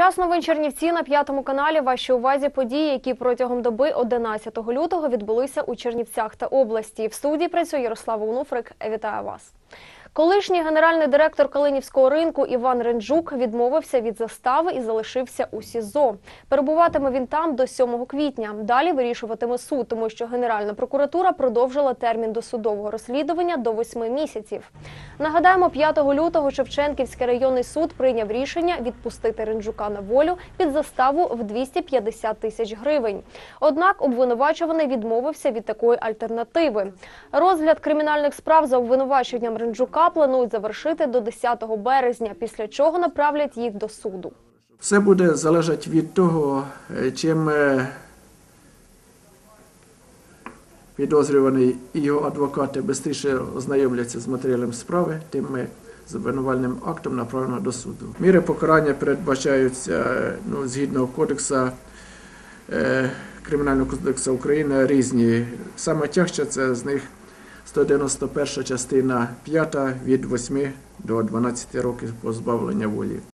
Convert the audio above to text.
Час новин Чернівці на п'ятому каналі. Ваші увазі події, які протягом доби 11 лютого відбулися у Чернівцях та області. В студії працює Ярослава Унуфрик. Вітаю вас. Колишній генеральний директор Калинівського ринку Іван Ренджук відмовився від застави і залишився у СІЗО. Перебуватиме він там до 7 квітня. Далі вирішуватиме суд, тому що Генеральна прокуратура продовжила термін досудового розслідування до 8 місяців. Нагадаємо, 5 лютого Шевченківський районний суд прийняв рішення відпустити Ренджука на волю під заставу в 250 тисяч гривень. Однак обвинувачуваний відмовився від такої альтернативи. Розгляд кримінальних справ за обвинуваченням Ренджука планують завершити до 10 березня, після чого направлять їх до суду. Все буде залежати від того, е, чим е, підозрюваний і його адвокати швидше ознайомляться з матеріалом справи, тим ми з обвинувальним актом направлено до суду. Міри покарання передбачаються е, ну, згідно кодексу е, Кримінального кодексу України різні. Саме тягче це з них 191 частина 5 від 8 до 12 років позбавлення волі.